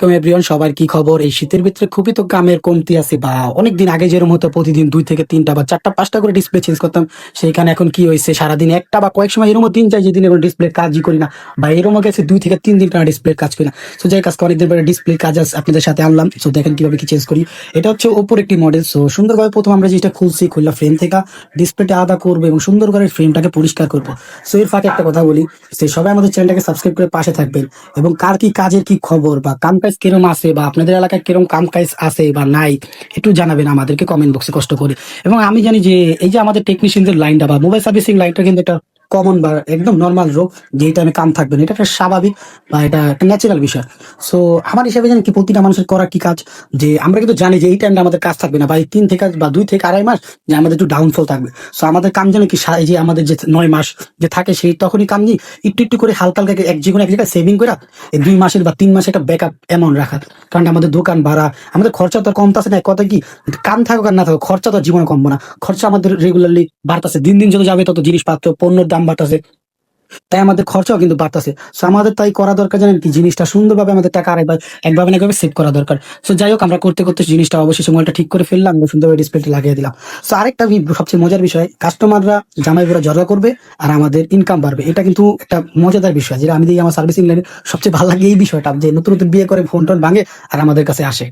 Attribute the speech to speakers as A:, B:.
A: তো সবার কি খবর? এই শীতের ভিতরে খুবই তো কামের কমতি আছে, বা অনেকদিন আগে যেরকম হতো, প্রতিদিন দুই থেকে তিনটা বা চারটা, পাঁচটা করে ডিসপ্লে চেঞ্জ করতাম। সেইখানে এখন কি হয়েছে? সারাদিন একটা বা কয়েক সময় এরকম দিন যায় যেদিন এখন ডিসপ্লে কাজই করি না, বা এরকম গেছে দুই থেকে তিন দিন ডিসপ্লে কাজ করি না। সো যাই কাজকে অনেকদিন পরে ডিসপ্লে কাজ আপনাদের সাথে আনলাম। সো দেখেন কীভাবে কি চেঞ্জ করি। এটা হচ্ছে ওপর একটি মডেল সো সুন্দরভাবে প্রথম আমরা যেটা খুলছি, খুললা ফ্রেম থেকে ডিসপ্লেটা আলাদা করব এবং সুন্দর করে ফ্রেমটাকে পরিষ্কার করব। সো এর ফাঁকে একটা কথা বলি। যে সবাই আমাদের চ্যানেলটাকে সাবস্ক্রাইব করে পাশে থাকবেন। এবং কার কি কাজের কি খবর বা কাম কাজ কিরম আছে বা আপনাদের এলাকায় কিরম কাম কাজ আছে বা নাই, একটু জানাবেন আমাদেরকে কমেন্ট বক্সে কষ্ট করে। এবং আমি জানি যে এই যে আমাদের টেকনিশিয়ানদের লাইনটা বা মোবাইল সার্ভিসিং লাইনটা কিন্তু একটা কমন বা একদম নর্মাল রোগ যেই টাইমে কাম থাকবে না। এটা একটা স্বাভাবিক বা এটা একটা ন্যাচারাল বিষয়। সো আমার হিসাবে জানি কি, প্রতিটা মানুষের করা কি কাজ? যে আমরা কিন্তু জানি যে এই টাইমটা আমাদের কাজ থাকবে না, বা এই তিন থেকে বা দুই থেকে আড়াই মাস যে আমাদের একটু ডাউনফল থাকবে। সো আমাদের কাম যেন কি যে আমাদের যে নয় মাস যে থাকে, সেই তখনই কাম নিয়ে একটু একটু করে হালকা হালকা এক যে কোনো এক জায়গায় সেভিং করে, এই দুই মাসের বা তিন মাসের একটা ব্যাকআপ অ্যামাউন্ট রাখা। কারণ আমাদের দোকান ভাড়া, আমাদের খরচা তো কম কমতেছে না কথা কি কাম থাকুক আর না থাকুক, খরচা তো জীবনে কমবো না। খরচা আমাদের রেগুলারলি বাড়তেছে, দিন দিন যত যাবে তত জিনিসপত্র, পণ্যের দাম বাড়তেছে। তাই আমাদের খরচাও কিন্তু বাড়তেছে। সো আমাদের তাই করা দরকার জানেন কি? জিনিসটা সুন্দরভাবে আমাদের টাকা আরেকবার একভাবে না একভাবে সেভ করা দরকার। সো যাই হোক, আমরা করতে করতে জিনিসটা অবশেষে মোবাইলটা ঠিক করে ফেললাম সুন্দরভাবে ডিসপ্লেটা লাগিয়ে দিলাম। সো আরেকটা সবচেয়ে মজার বিষয় কাস্টমাররা জামাই জামাইপুরা জড়া করবে আর আমাদের ইনকাম বাড়বে। এটা কিন্তু একটা মজাদার বিষয়, যেটা আমি দেখি আমার সার্ভিসিং লাইনে সবচেয়ে ভালো লাগে এই বিষয়টা যে নতুন নতুন বিয়ে করে ফোন টোন ভাঙে আর আমাদের কাছে আসে।